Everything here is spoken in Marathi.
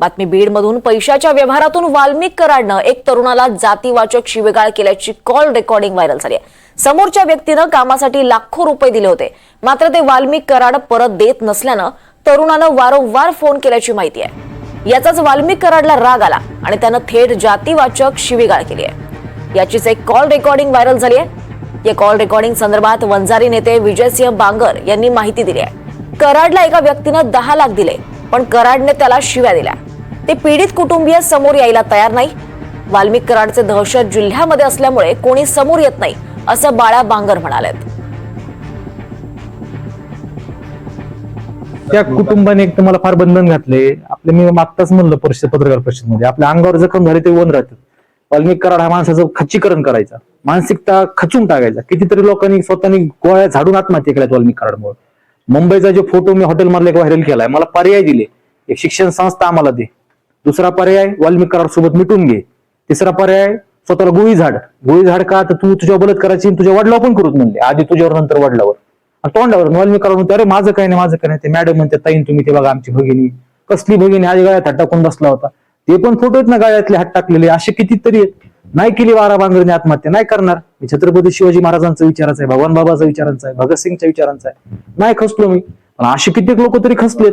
बातमी बीडमधून पैशाच्या व्यवहारातून वाल्मिक कराडनं एक तरुणाला जातीवाचक शिवेगाळ केल्याची कॉल रेकॉर्डिंग व्हायरल झाली आहे. समोरच्या व्यक्तीनं कामासाठी लाखो रुपये दिले होते. मात्र ते वाल्मिक कराड परत देत नसल्यानं तरुणानं वारंवार फोन केल्याची माहिती आहे. याचाच वाल्मिक कराडला राग आला आणि त्यानं थेट जातीवाचक शिवेगाळ केली आहे. याचीच एक कॉल रेकॉर्डिंग व्हायरल झाली आहे. या कॉल रेकॉर्डिंग संदर्भात वंजारी नेते विजयसिंह बांगर यांनी माहिती दिली आहे. कराडला एका व्यक्तीनं दहा लाख दिले पण कराडने त्याला शिव्या दिल्या. ते पीडित कुटुंबीय समोर यायला तयार नाही. वाल्मिक कराडचे दहशत जिल्ह्यामध्ये असल्यामुळे कोणी समोर येत नाही असं बाळा बांगर म्हणालेत. त्या कुटुंबाने एक तर मला फार बंधन घातले. आपले मी मागताच म्हणलं परिषद पत्रकार परिषदमध्ये. आपल्या अंगावर जखम झाली ते वन राहतात. वाल्मिक कराड हा माणसाचं खच्चीकरण करायचा. मानसिकता खचून टाकायचा. कितीतरी लोकांनी स्वतःनी गोळ्या झाडून आत्महत्या केल्यात वाल्मिक कराडमुळे. मुंबईचा जो फोटो मी हॉटेल मधला एक व्हायरल केलाय मला पर्याय दिले. एक शिक्षण संस्था आम्हाला दे. दुसरा पर्याय वाल्मिक सोबत मिटून घे. तिसरा पर्याय स्वतःला गोळी झाड गोळी झाड का? तर तू तुझ्या बलत करायची तुझ्या वडिलावर पण करूत म्हणले. आधी तुझ्यावर नंतर वडिलावर. तोंडावर. वाल्मिक कराड अरे माझं काय नाही माझं काय नाही. ते मॅडम म्हणते ताईन तुम्ही ते बघा आमची भगिनी. कसली भगिनी? आज गळ्यात हात टाकून बसला होता. ते पण फोटो आहेत ना गळ्यातले हात टाकलेले. असे कितीतरी आहेत. नाही केली वारा बांगरने आत्महत्या. नाही करणार. मी छत्रपती शिवाजी महाराजांचा विचाराचा आहे भगवान बाबाचा विचारांचा आहे भगतसिंगच्या विचारांचा आहे. नाही खसलो मी. पण असे कित्येक लोक तरी खसलेत.